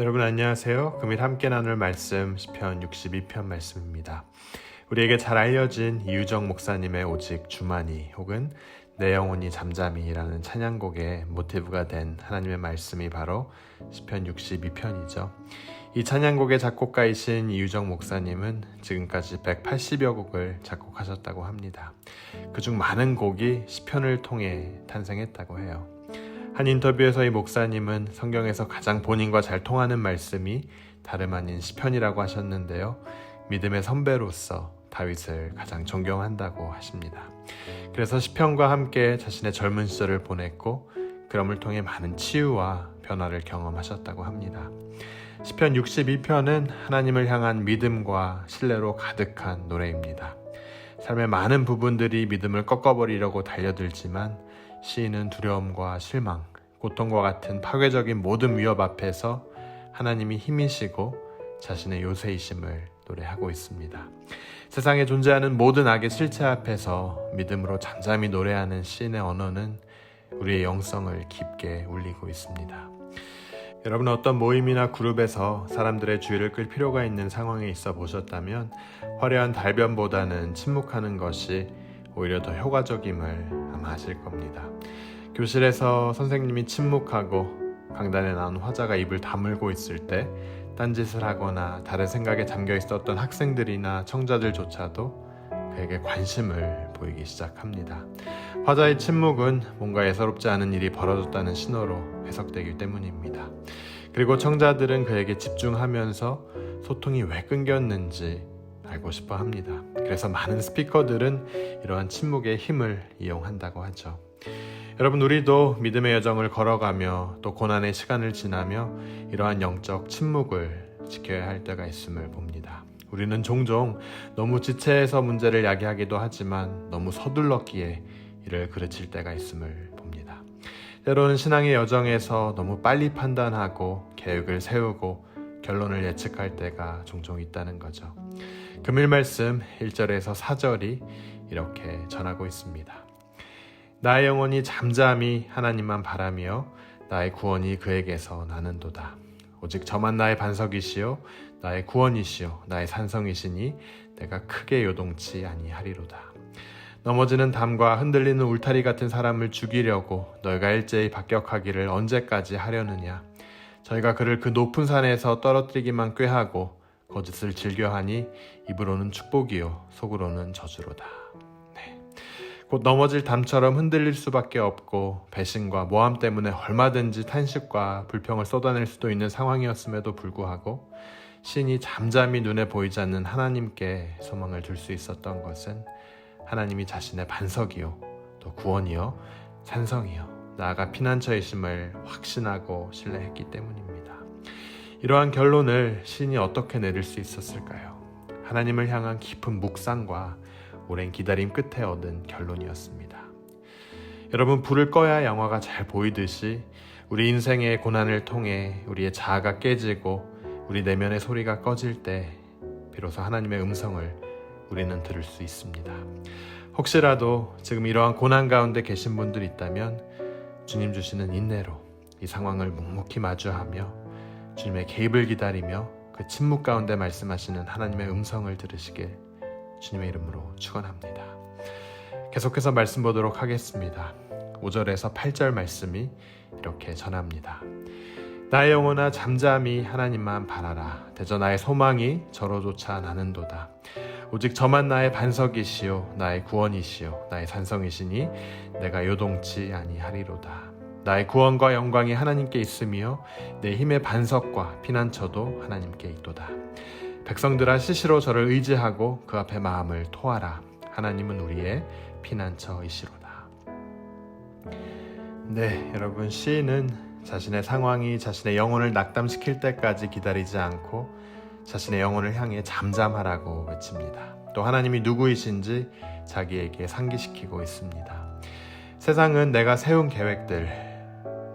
여러분 안녕하세요. 금일 함께 나눌 말씀 시편 62편 말씀입니다. 우리에게 잘 알려진 이유정 목사님의 오직 주만이 혹은 내 영혼이 잠잠이라는 찬양곡의 모티브가 된 하나님의 말씀이 바로 시편 62편이죠. 이 찬양곡의 작곡가이신 이유정 목사님은 지금까지 180여 곡을 작곡하셨다고 합니다. 그중 많은 곡이 시편을 통해 탄생했다고 해요. 한 인터뷰에서 이 목사님은 성경에서 가장 본인과 잘 통하는 말씀이 다름 아닌 시편이라고 하셨는데요. 믿음의 선배로서 다윗을 가장 존경한다고 하십니다. 그래서 시편과 함께 자신의 젊은 시절을 보냈고 그럼을 통해 많은 치유와 변화를 경험하셨다고 합니다. 시편 62편은 하나님을 향한 믿음과 신뢰로 가득한 노래입니다. 삶의 많은 부분들이 믿음을 꺾어버리려고 달려들지만 시인은 두려움과 실망, 고통과 같은 파괴적인 모든 위협 앞에서 하나님이 힘이시고 자신의 요새이심을 노래하고 있습니다. 세상에 존재하는 모든 악의 실체 앞에서 믿음으로 잠잠히 노래하는 시인의 언어는 우리의 영성을 깊게 울리고 있습니다. 여러분 어떤 모임이나 그룹에서 사람들의 주의를 끌 필요가 있는 상황에 있어 보셨다면 화려한 달변보다는 침묵하는 것이 오히려 더 효과적임을 아마 아실 겁니다. 교실에서 선생님이 침묵하고 강단에 나온 화자가 입을 다물고 있을 때 딴짓을 하거나 다른 생각에 잠겨 있었던 학생들이나 청자들조차도 그에게 관심을 보이기 시작합니다. 화자의 침묵은 뭔가 예사롭지 않은 일이 벌어졌다는 신호로 해석되기 때문입니다. 그리고 청자들은 그에게 집중하면서 소통이 왜 끊겼는지 알고 싶어 합니다. 그래서 많은 스피커들은 이러한 침묵의 힘을 이용한다고 하죠. 여러분, 우리도 믿음의 여정을 걸어가며 또 고난의 시간을 지나며 이러한 영적 침묵을 지켜야 할 때가 있음을 봅니다. 우리는 종종 너무 지체해서 문제를 야기하기도 하지만 너무 서둘렀기에 이를 그르칠 때가 있음을 봅니다. 때로는 신앙의 여정에서 너무 빨리 판단하고 계획을 세우고 결론을 예측할 때가 종종 있다는 거죠. 금일 말씀 1절에서 4절이 이렇게 전하고 있습니다. 나의 영혼이 잠잠히 하나님만 바라며 나의 구원이 그에게서 나는도다. 오직 저만 나의 반석이시요 나의 구원이시요 나의 산성이시니 내가 크게 요동치 아니하리로다. 넘어지는 담과 흔들리는 울타리 같은 사람을 죽이려고 너희가 일제히 박격하기를 언제까지 하려느냐? 저희가 그를 그 높은 산에서 떨어뜨리기만 꾀하고 거짓을 즐겨하니 입으로는 축복이요 속으로는 저주로다. 네. 곧 넘어질 담처럼 흔들릴 수밖에 없고 배신과 모함 때문에 얼마든지 탄식과 불평을 쏟아낼 수도 있는 상황이었음에도 불구하고 신이 잠잠히 눈에 보이지 않는 하나님께 소망을 둘 수 있었던 것은 하나님이 자신의 반석이요 또 구원이요 산성이요 나아가 피난처이심을 확신하고 신뢰했기 때문입니다. 이러한 결론을 신이 어떻게 내릴 수 있었을까요? 하나님을 향한 깊은 묵상과 오랜 기다림 끝에 얻은 결론이었습니다. 여러분 불을 꺼야 영화가 잘 보이듯이 우리 인생의 고난을 통해 우리의 자아가 깨지고 우리 내면의 소리가 꺼질 때 비로소 하나님의 음성을 우리는 들을 수 있습니다. 혹시라도 지금 이러한 고난 가운데 계신 분들 있다면 주님 주시는 인내로 이 상황을 묵묵히 마주하며 주님의 개입을 기다리며 그 침묵 가운데 말씀하시는 하나님의 음성을 들으시길 주님의 이름으로 축원합니다. 계속해서 말씀 보도록 하겠습니다. 5절에서 8절 말씀이 이렇게 전합니다. 나의 영혼아 잠잠히 하나님만 바라라. 대저 나의 소망이 저로조차 나는도다. 오직 저만 나의 반석이시요 나의 구원이시요 나의 산성이시니 내가 요동치 아니하리로다. 나의 구원과 영광이 하나님께 있으며 내 힘의 반석과 피난처도 하나님께 있도다. 백성들아 시시로 저를 의지하고 그 앞에 마음을 토하라. 하나님은 우리의 피난처이시로다. 네, 여러분 시인은 자신의 상황이 자신의 영혼을 낙담시킬 때까지 기다리지 않고 자신의 영혼을 향해 잠잠하라고 외칩니다. 또 하나님이 누구이신지 자기에게 상기시키고 있습니다. 세상은 내가 세운 계획들,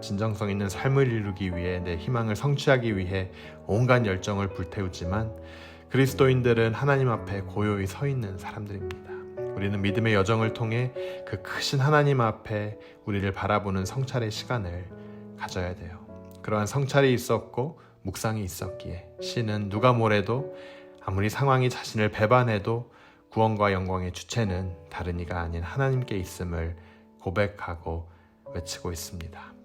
진정성 있는 삶을 이루기 위해 내 희망을 성취하기 위해 온갖 열정을 불태우지만 그리스도인들은 하나님 앞에 고요히 서 있는 사람들입니다. 우리는 믿음의 여정을 통해 그 크신 하나님 앞에 우리를 바라보는 성찰의 시간을 가져야 돼요. 그러한 성찰이 있었고 묵상이 있었기에 시인은 누가 뭐래도 아무리 상황이 자신을 배반해도 구원과 영광의 주체는 다른 이가 아닌 하나님께 있음을 고백하고 외치고 있습니다.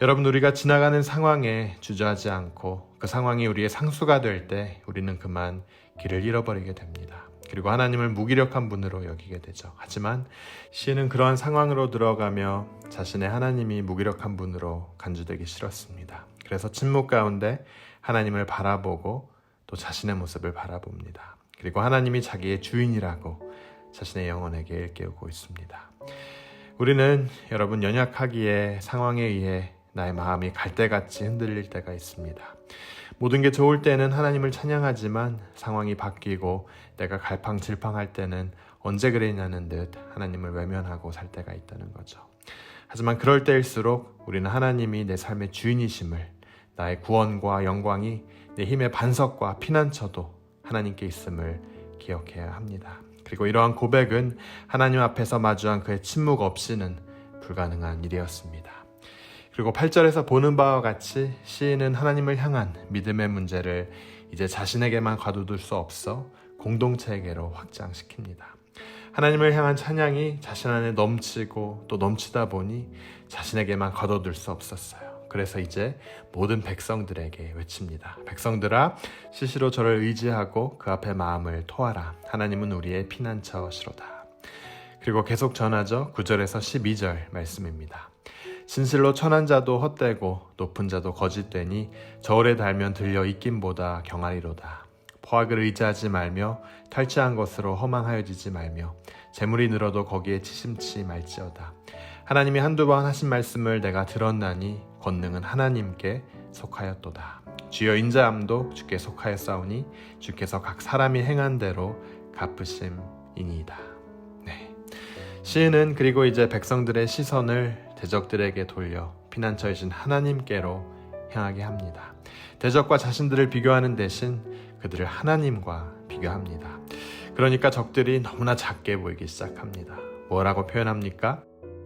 여러분 우리가 지나가는 상황에 주저하지 않고 그 상황이 우리의 상수가 될 때 우리는 그만 길을 잃어버리게 됩니다. 그리고 하나님을 무기력한 분으로 여기게 되죠. 하지만 시인은 그러한 상황으로 들어가며 자신의 하나님이 무기력한 분으로 간주되기 싫었습니다. 그래서 침묵 가운데 하나님을 바라보고 또 자신의 모습을 바라봅니다. 그리고 하나님이 자기의 주인이라고 자신의 영혼에게 일깨우고 있습니다. 우리는 여러분 연약하기에 상황에 의해 나의 마음이 갈대같이 흔들릴 때가 있습니다. 모든 게 좋을 때는 하나님을 찬양하지만 상황이 바뀌고 내가 갈팡질팡할 때는 언제 그랬냐는 듯 하나님을 외면하고 살 때가 있다는 거죠. 하지만 그럴 때일수록 우리는 하나님이 내 삶의 주인이심을 나의 구원과 영광이 내 힘의 반석과 피난처도 하나님께 있음을 기억해야 합니다. 그리고 이러한 고백은 하나님 앞에서 마주한 그의 침묵 없이는 불가능한 일이었습니다. 그리고 8절에서 보는 바와 같이 시인은 하나님을 향한 믿음의 문제를 이제 자신에게만 가둬둘 수 없어 공동체에게로 확장시킵니다. 하나님을 향한 찬양이 자신 안에 넘치고 또 넘치다 보니 자신에게만 가둬둘 수 없었어요. 그래서 이제 모든 백성들에게 외칩니다. 백성들아, 시시로 저를 의지하고 그 앞에 마음을 토하라. 하나님은 우리의 피난처시로다. 그리고 계속 전하죠. 9절에서 12절 말씀입니다. 진실로 천한 자도 헛되고 높은 자도 거짓되니 저울에 달면 들려 있긴보다 경하리로다. 포악을 의지하지 말며 탈취한 것으로 허망하여지지 말며 재물이 늘어도 거기에 치심치 말지어다. 하나님이 한두 번 하신 말씀을 내가 들었나니 권능은 하나님께 속하였도다. 주여 인자함도 주께 속하였사오니 주께서 각 사람이 행한 대로 갚으심이니이다. 네. 시인은 그리고 이제 백성들의 시선을 대적들에게 돌려 피난처이신 하나님께로 향하게 합니다. 대적과 자신들을 비교하는 대신 그들을 하나님과 비교합니다. 그러니까 적들이 너무나 작게 보이기 시작합니다. 뭐라고 표현합니까?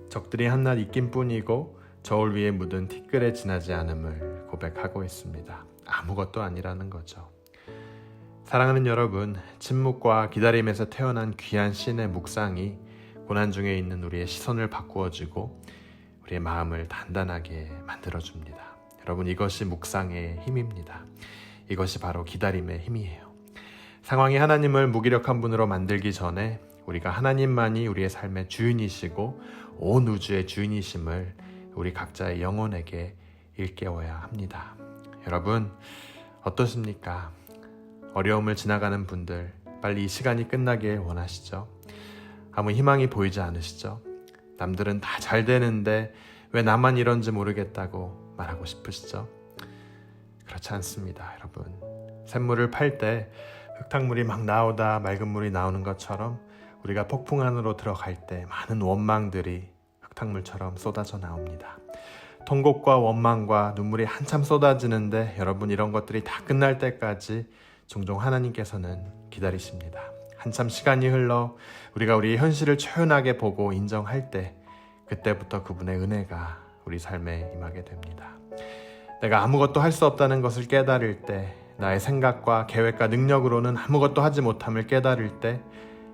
적들이 한낱 있긴 뿐이고 저울 위에 묻은 티끌에 지나지 않음을 고백하고 있습니다. 아무것도 아니라는 거죠. 사랑하는 여러분, 침묵과 기다림에서 태어난 귀한 신의 묵상이 고난 중에 있는 우리의 시선을 바꾸어주고 우리의 마음을 단단하게 만들어줍니다. 여러분, 이것이 묵상의 힘입니다. 이것이 바로 기다림의 힘이에요. 상황이 하나님을 무기력한 분으로 만들기 전에 우리가 하나님만이 우리의 삶의 주인이시고 온 우주의 주인이심을 우리 각자의 영혼에게 일깨워야 합니다. 여러분, 어떠십니까? 어려움을 지나가는 분들, 빨리 이 시간이 끝나길 원하시죠? 아무 희망이 보이지 않으시죠? 남들은 다 잘 되는데 왜 나만 이런지 모르겠다고 말하고 싶으시죠? 그렇지 않습니다, 여러분. 샘물을 팔 때 흙탕물이 막 나오다 맑은 물이 나오는 것처럼 우리가 폭풍 안으로 들어갈 때 많은 원망들이 흙탕물처럼 쏟아져 나옵니다. 통곡과 원망과 눈물이 한참 쏟아지는데 여러분 이런 것들이 다 끝날 때까지 종종 하나님께서는 기다리십니다. 한참 시간이 흘러 우리가 우리의 현실을 초연하게 보고 인정할 때 그때부터 그분의 은혜가 우리 삶에 임하게 됩니다. 내가 아무것도 할 수 없다는 것을 깨달을 때 나의 생각과 계획과 능력으로는 아무것도 하지 못함을 깨달을 때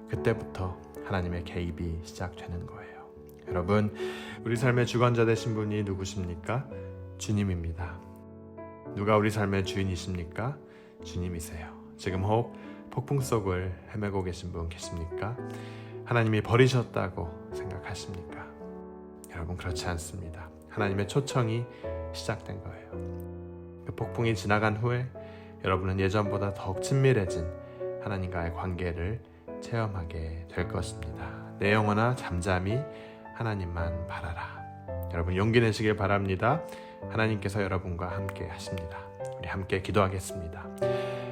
그때부터 하나님의 개입이 시작되는 거예요. 여러분, 우리 삶의 주관자 되신 분이 누구십니까? 주님입니다. 누가 우리 삶의 주인이십니까? 주님이세요. 지금 혹 폭풍 속을 헤매고 계신 분 계십니까? 하나님이 버리셨다고 생각하십니까? 여러분 그렇지 않습니다. 하나님의 초청이 시작된 거예요. 그 폭풍이 지나간 후에 여러분은 예전보다 더욱 친밀해진 하나님과의 관계를 체험하게 될 것입니다. 내 영혼아 잠잠히 하나님만 바라라. 여러분 용기 내시길 바랍니다. 하나님께서 여러분과 함께 하십니다. 우리 함께 기도하겠습니다.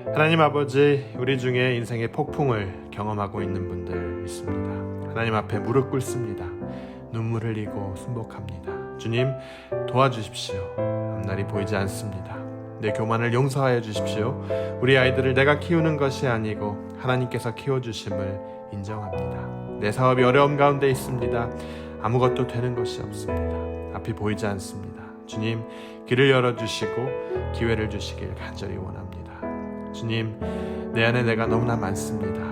하나님 아버지, 우리 중에 인생의 폭풍을 경험하고 있는 분들 있습니다. 하나님 앞에 무릎 꿇습니다. 눈물 흘리고 순복합니다. 주님, 도와주십시오. 앞날이 보이지 않습니다. 내 교만을 용서하여 주십시오. 우리 아이들을 내가 키우는 것이 아니고 하나님께서 키워주심을 인정합니다. 내 사업이 어려움 가운데 있습니다. 아무것도 되는 것이 없습니다. 앞이 보이지 않습니다. 주님 길을 열어주시고 기회를 주시길 간절히 원합니다. 주님 내 안에 내가 너무나 많습니다.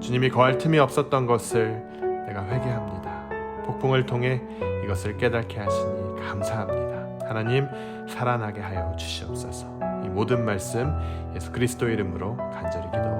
주님이 거할 틈이 없었던 것을 내가 회개합니다. 폭풍을 통해 이것을 깨닫게 하시니 감사합니다. 하나님 살아나게 하여 주시옵소서. 이 모든 말씀 예수 그리스도 이름으로 간절히 기도드립니다.